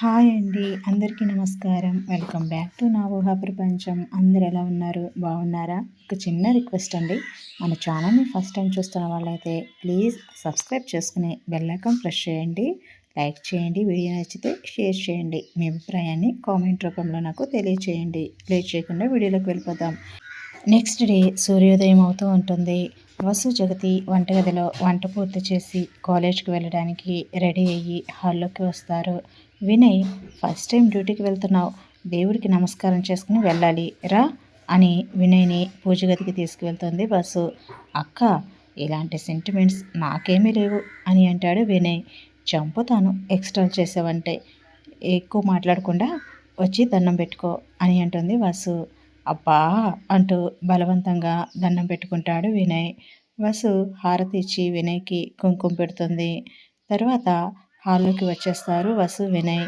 Hi అండి. అందరికీ నమస్కారం. వెల్కమ్ బ్యాక్ టు నా ఊహా ప్రపంచం. అందరు ఎలా ఉన్నారు? బాగున్నారా? ఒక చిన్న రిక్వెస్ట్ అండి. మన ఛానల్ని ఫస్ట్ టైం చూస్తున్న వాళ్ళైతే ప్లీజ్ సబ్స్క్రైబ్ చేసుకుని బెల్ ప్రెస్ చేయండి. లైక్ చేయండి. వీడియో నచ్చితే షేర్ చేయండి. మీ అభిప్రాయాన్ని కామెంట్ రూపంలో నాకు తెలియచేయండి. లేట్ చేయకుండా వీడియోలోకి వెళ్ళిపోతాం నెక్స్ట్ డే సూర్యోదయం అవుతూ ఉంటుంది. వసు జగతి వంటగదిలో వంట పూర్తి చేసి కాలేజ్కి వెళ్ళడానికి రెడీ అయ్యి హాల్లోకి వస్తారు. వినయ్ ఫస్ట్ టైం డ్యూటీకి వెళ్తున్నావు. దేవుడికి నమస్కారం చేసుకుని వెళ్ళాలి. రా అని వినయ్ని పూజ గదికి తీసుకువెళ్తుంది బస్సు. అక్క ఇలాంటి సెంటిమెంట్స్ నాకేమీ లేవు అని అంటాడు వినయ్. చంపుతాను ఎక్స్టాల్ చేసావంటే. ఎక్కువ మాట్లాడకుండా వచ్చి దండం పెట్టుకో అని అంటుంది వసు అబ్బా అంటూ బలవంతంగా దండం పెట్టుకుంటాడు వినయ్. వసు హారతి ఇచ్చి వినయ్కి కుంకుమ పెడుతుంది. తర్వాత హాల్లోకి వచ్చేస్తారు. Vasu Vinay.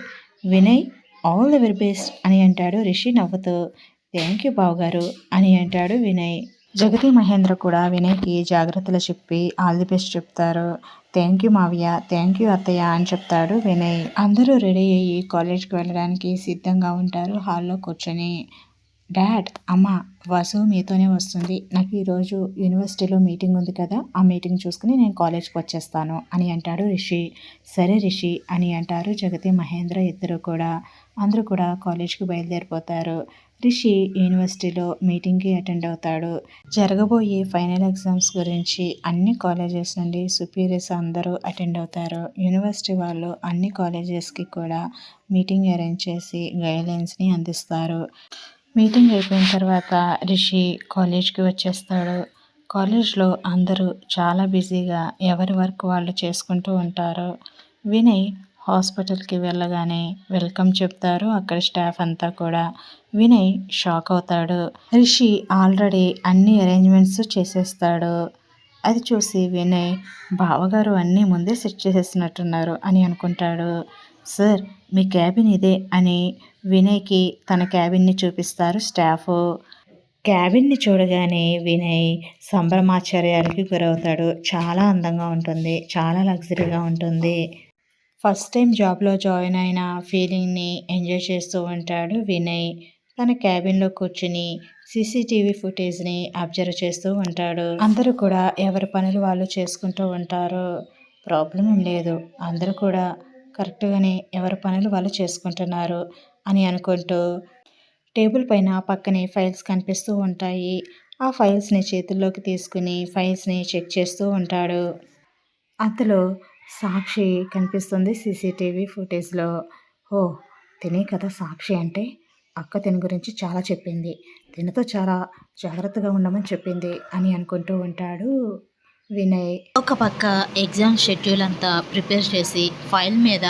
Vinay all the very best అని అంటాడు. రిషి నవ్వుతూ థ్యాంక్ యూ బావగారు అని అంటాడు వినయ్. జగతి మహేంద్ర కూడా వినయ్కి జాగ్రత్తలు చెప్పి ఆల్ ది బెస్ట్ చెప్తారు. థ్యాంక్ యూ మావయ్య థ్యాంక్ యూ అత్తయ్య అని చెప్తాడు వినయ్. అందరూ రెడీ అయ్యి కాలేజ్కి వెళ్ళడానికి సిద్ధంగా ఉంటారు. హాల్లో కూర్చొని డాడ్ అమ్మ వసు మీతోనే వస్తుంది. నాకు ఈరోజు యూనివర్సిటీలో మీటింగ్ ఉంది కదా ఆ మీటింగ్ చూసుకుని నేను కాలేజ్కి వచ్చేస్తాను అని అంటాడు రిషి. సరే రిషి అని అంటారు జగతి మహేంద్ర ఇద్దరు కూడా. అందరూ కూడా కాలేజ్కి బయలుదేరిపోతారు. రిషి యూనివర్సిటీలో మీటింగ్కి అటెండ్ అవుతాడు. జరగబోయే ఫైనల్ ఎగ్జామ్స్ గురించి అన్ని కాలేజెస్ నుండి సుపీరియర్స్ అందరూ అటెండ్ అవుతారు. యూనివర్సిటీ వాళ్ళు అన్ని కాలేజెస్కి కూడా మీటింగ్ అరేంజ్ చేసి గైడ్లైన్స్ని అందిస్తారు. మీటింగ్ అయిపోయిన తర్వాత రిషి కాలేజ్కి వచ్చేస్తాడు. కాలేజ్లో అందరూ చాలా బిజీగా ఎవరి వర్క్ వాళ్ళు చేసుకుంటూ ఉంటారు. వినయ్ హాస్పిటల్కి వెళ్ళగానే వెల్కమ్ చెప్తారు అక్కడ స్టాఫ్ అంతా కూడా. వినయ్ షాక్ అవుతాడు. రిషి ఆల్రెడీ అన్ని అరేంజ్మెంట్స్ చేసేస్తాడు. అది చూసి వినయ్ బావగారు అన్నీ ముందే సెట్ చేసేసినట్టున్నారు అని అనుకుంటాడు. సార్ మీ క్యాబిన్ ఇదే అని వినయ్కి తన క్యాబిన్ని చూపిస్తారు స్టాఫ్. క్యాబిన్ని చూడగానే వినయ్ సంభ్రమాశ్చర్యాలకి గురవుతాడు. చాలా అందంగా ఉంటుంది. చాలా లగ్జరీగా ఉంటుంది. ఫస్ట్ టైం జాబ్లో జాయిన్ అయిన ఫీలింగ్ని ఎంజాయ్ చేస్తూ ఉంటాడు వినయ్. తన క్యాబిన్లో కూర్చుని సీసీటీవీ ఫుటేజ్ని అబ్జర్వ్ చేస్తూ ఉంటాడు. అందరూ కూడా ఎవరి పనులు వాళ్ళు చేసుకుంటూ ఉంటారు ప్రాబ్లం లేదు. అందరూ కూడా కరెక్ట్గానే ఎవరి పనులు వాళ్ళు చేసుకుంటున్నారు అని అనుకుంటూ టేబుల్ పైన పక్కనే ఫైల్స్ కనిపిస్తూ ఉంటాయి. ఆ ఫైల్స్ని చేతుల్లోకి తీసుకుని ఫైల్స్ని చెక్ చేస్తూ ఉంటాడు. అందులో సాక్షి కనిపిస్తుంది సీసీటీవీ ఫుటేజ్లో. ఓ తినే కదా సాక్షి అంటే? అక్క తిని గురించి చాలా చెప్పింది. తినతో చాలా జాగ్రత్తగా ఉండమని చెప్పింది అని అనుకుంటూ ఉంటాడు. వినయ్. ఒక పక్క ఎగ్జామ్ షెడ్యూల్ అంతా ప్రిపేర్ చేసి ఫైల్ మీద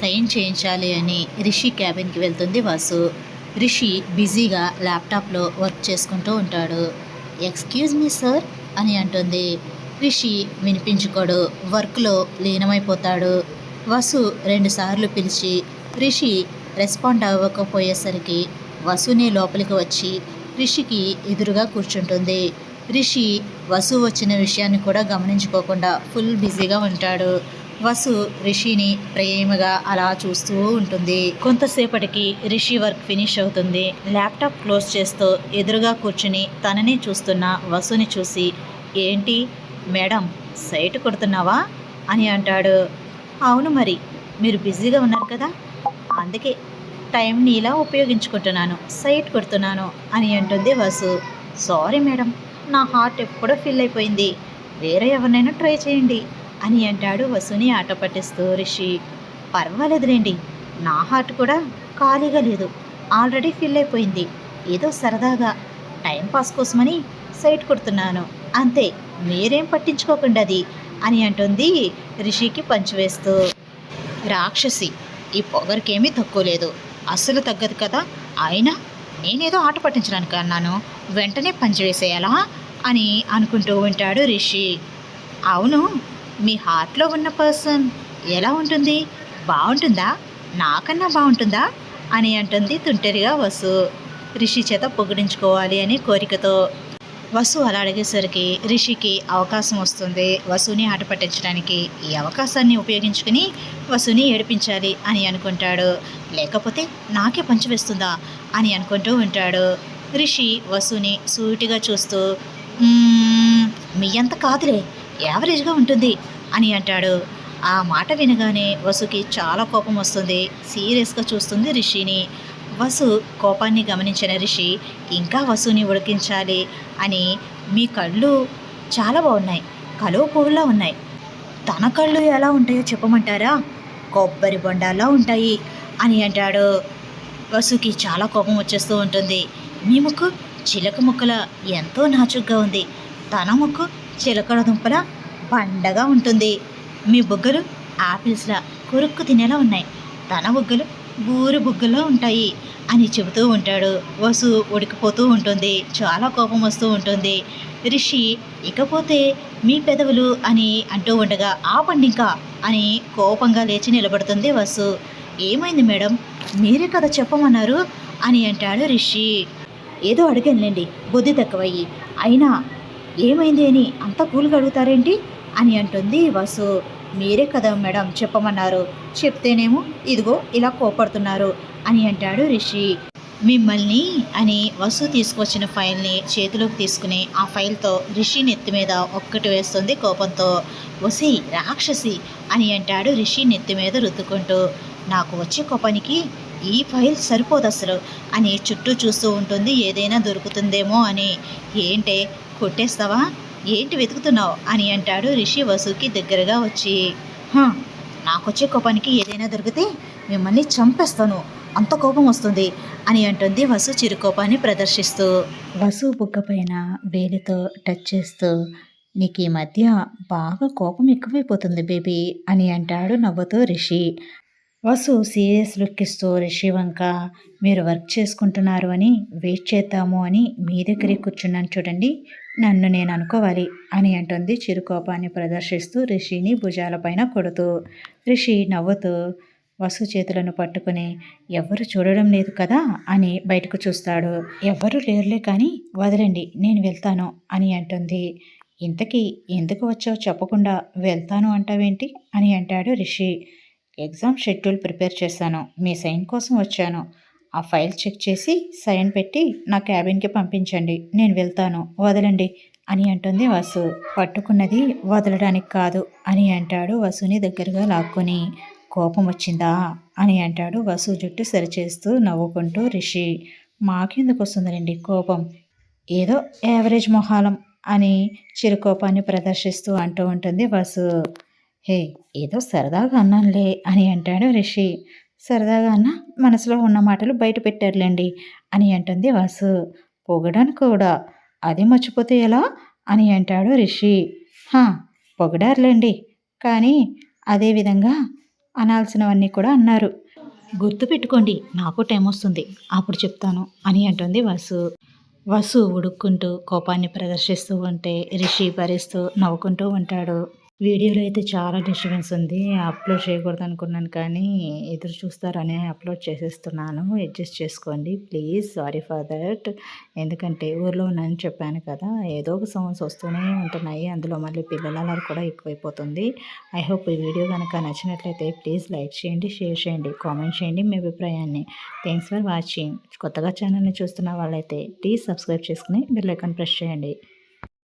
సైన్ చేయించాలి అని రిషి క్యాబిన్కి వెళ్తుంది వాసు. రిషి బిజీగా ల్యాప్టాప్లో వర్క్ చేసుకుంటూ ఉంటాడు. ఎక్స్క్యూజ్ మీ సార్ అని అంటుంది. రిషి వినిపించుకోడు. వర్క్లో లీనమైపోతాడు. వసు రెండుసార్లు పిలిచి రిషి రెస్పాండ్ అవ్వకపోయేసరికి వసుని లోపలికి వచ్చి రిషికి ఎదురుగా కూర్చుంటుంది. రిషి వసు వచ్చిన విషయాన్ని కూడా గమనించుకోకుండా ఫుల్ బిజీగా ఉంటాడు. వసు రిషిని ప్రేమగా అలా చూస్తూ ఉంటుంది. కొంతసేపటికి రిషి వర్క్ ఫినిష్ అవుతుంది. ల్యాప్టాప్ క్లోజ్ చేస్తూ ఎదురుగా కూర్చుని తనని చూస్తున్న వసుని చూసి ఏంటి? మేడం సైట్ కొడుతున్నావా? అని అంటాడు. అవును మరి మీరు బిజీగా ఉన్నారు కదా అందుకే టైంని ఇలా ఉపయోగించుకుంటున్నాను సైట్ కొడుతున్నాను అని అంటుంది వసు. సారీ మేడం నా హార్ట్ ఎప్పుడో ఫిల్ అయిపోయింది. వేరే ఎవరినైనా ట్రై చేయండి అని అంటాడు వసుని ఆట పట్టిస్తూ రిషి. పర్వాలేదులేండి నా హార్ట్ కూడా ఖాళీగా లేదు. ఆల్రెడీ ఫిల్ అయిపోయింది. ఏదో సరదాగా టైంపాస్ కోసమని సైట్ కొడుతున్నాను. అంతే మీరేం పట్టించుకోకుండా అది అని అంటుంది రిషికి పంచివేస్తూ రాక్షసి ఈ పొగరికేమీ తక్కువ లేదు. అస్సలు తగ్గదు కదా. అయినా నేనేదో ఆట పట్టించడానికి అన్నాను. వెంటనే పంచివేసేయాలా అని అనుకుంటూ ఉంటాడు రిషి. అవును మీ హార్ట్లో ఉన్న పర్సన్ ఎలా ఉంటుంది? బాగుంటుందా? నాకన్నా బాగుంటుందా? అని అంటుంది తుంటరిగా వసు. రిషి చేత పొగిడించుకోవాలి అనే కోరికతో. వసు అలా అడిగేసరికి రిషికి అవకాశం వస్తుంది. వసుని ఆట పట్టించడానికి ఈ అవకాశాన్ని ఉపయోగించుకుని వసుని ఏడిపించాలి అని అనుకుంటాడు. లేకపోతే నాకే పంచి వేస్తుందా? అని అనుకుంటూ ఉంటాడు. రిషి వసుని సూటిగా చూస్తూ మీ అంత కాదులే యావరేజ్గా ఉంటుంది అని అంటాడు. ఆ మాట వినగానే వసుకి చాలా కోపం వస్తుంది. సీరియస్గా చూస్తుంది రిషిని. వసు కోపాన్ని గమనించిన రిషి ఇంకా వసుని ఉడికించాలి అని మీ కళ్ళు చాలా బాగున్నాయి కలువ పువ్వులా ఉన్నాయి. తన కళ్ళు ఎలా ఉంటాయో చెప్పమంటారా? కొబ్బరి బొండాలా ఉంటాయి అని అంటాడు. వసుకి చాలా కోపం వచ్చేస్తూ ఉంటుంది. మీ ముక్కు చిలక ముక్కల ఎంతో నాచుగ్గా ఉంది. తన ముక్కు చిలకడ దుంపల బండగా ఉంటుంది. మీ బుగ్గలు ఆపిల్స్లా కొరుక్కు తినేలా ఉన్నాయి. తన బుగ్గలు బూరు బుగ్గలో ఉంటాయి అని చెబుతూ ఉంటాడు. వసు ఉడికిపోతూ ఉంటుంది. చాలా కోపం వస్తూ ఉంటుంది. రిషి ఇకపోతే మీ పెదవులు అని అంటూ ఉండగా ఆపండి ఇంకా అని కోపంగా లేచి నిలబడుతుంది వసు. ఏమైంది మేడం? మీరే కదా చెప్పమన్నారు అని అంటాడు రిషి. ఏదో అడిగానులేండి. బుద్ధి తక్కువయ్యి. అయినా ఏమైంది అని అంత కూలుగా అడుగుతారేంటి? అని అంటుంది వసు. మీరే కదా మేడం చెప్పమన్నారు. చెప్తేనేమో ఇదిగో ఇలా కోపడుతున్నారు అని అంటాడు రిషి. మిమ్మల్ని అని వసు తీసుకొచ్చిన ఫైల్ని చేతిలోకి తీసుకుని ఆ ఫైల్తో రిషి నెత్తి మీద ఒక్కటి వేస్తుంది కోపంతో. వసి రాక్షసి అని అంటాడు రిషి నెత్తి మీద రుద్దుకుంటూ. నాకు వచ్చే కోపానికి ఈ ఫైల్ సరిపోదు అసలు అని చుట్టూ చూస్తూ ఉంటుంది. ఏదైనా దొరుకుతుందేమో అని. ఏంటే కొట్టేస్తావా? ఏంటి వెతుకుతున్నావు? అని అంటాడు రిషి వసుకి దగ్గరగా వచ్చి. నాకు నాకొచ్చే కోపానికి ఏదైనా దొరికితే మిమ్మల్ని చంపేస్తాను. అంత కోపం వస్తుంది అని అంటుంది వసు చిరుకోపాన్ని ప్రదర్శిస్తూ. వసు బుగ్గ పైన వేలితో టచ్ చేస్తూ నీకు ఈ మధ్య బాగా కోపం ఎక్కువైపోతుంది బేబీ అని అంటాడు నవ్వుతూ రిషి. వసు సీరియస్ లుక్ ఇస్తూ రిషి వంక మీరు వర్క్ చేసుకుంటున్నారు అని వెయిట్ చేద్దాము అని మీ దగ్గరే కూర్చున్నాను చూడండి. నన్ను నేను అనుకోవాలి అని అంటుంది చిరుకోపాన్ని ప్రదర్శిస్తూ రిషిని భుజాలపైన కొడుతూ. రిషి నవ్వుతూ వసు చేతులను పట్టుకుని ఎవరు చూడడం లేదు కదా? అని బయటకు చూస్తాడు. ఎవ్వరు లేరులే కానీ వదలండి నేను వెళ్తాను అని అంటుంది. ఇంతకీ ఎందుకు వచ్చావు చెప్పకుండా వెళ్తాను అంటావేంటి? అని అంటాడు రిషి. ఎగ్జామ్ షెడ్యూల్ ప్రిపేర్ చేశాను. మీ సైన్ కోసం వచ్చాను. ఆ ఫైల్ చెక్ చేసి సైన్ పెట్టి నా క్యాబిన్కి పంపించండి. నేను వెళ్తాను. వదలండి అని అంటుంది వసు. పట్టుకున్నది వదలడానికి కాదు అని అంటాడు వసుని దగ్గరగా లాక్కొని. కోపం వచ్చిందా అని అంటాడు వసు జుట్టు సరిచేస్తూ నవ్వుకుంటూ రిషి. మాకెందుకు వస్తుందండి కోపం? ఏదో యావరేజ్ మొహాలం అని చిరుకోపాన్ని ప్రదర్శిస్తూ అంటూ ఉంటుంది వసు. హే ఏదో సరదాగా అన్నానులే అని అంటాడు రిషి. సరదాగా అన్న మనసులో ఉన్న మాటలు బయట పెట్టారులేండి అని అంటుంది వాసు. పొగడానికి కూడా. అది మర్చిపోతే ఎలా? అని అంటాడు రిషి. హా పొగడారులేండి. కానీ అదేవిధంగా అనాల్సినవన్నీ కూడా అన్నారు. గుర్తుపెట్టుకోండి నాకు టైం వస్తుంది. అప్పుడు చెప్తాను అని అంటుంది వసు. వసు ఉడుక్కుంటూ కోపాన్ని ప్రదర్శిస్తూ ఉంటే రిషి భరిస్తూ నవ్వుకుంటూ ఉంటాడు. వీడియోలో అయితే చాలా డిస్టర్బెన్స్ ఉంది. అప్లోడ్ చేయకూడదు అనుకున్నాను కానీ ఎదురు చూస్తారని అప్లోడ్ చేసేస్తున్నాను. అడ్జస్ట్ చేసుకోండి. ప్లీజ్. Sorry for that. ఎందుకంటే ఊర్లో ఉన్నానని చెప్పాను కదా ఏదో ఒక సౌండ్స్ వస్తూనే ఉంటున్నాయి. అందులో మళ్ళీ పిల్లల అలా కూడా ఎక్కువైపోతుంది. ఐ హోప్ ఈ వీడియో కనుక నచ్చినట్లయితే ప్లీజ్ లైక్ చేయండి షేర్ చేయండి కామెంట్ చేయండి మీ అభిప్రాయాన్ని. Thanks for watching. కొత్తగా ఛానల్ని చూస్తున్న వాళ్ళైతే ప్లీజ్ సబ్స్క్రైబ్ చేసుకుని బెల్ ఐకాన్ ప్రెస్ చేయండి.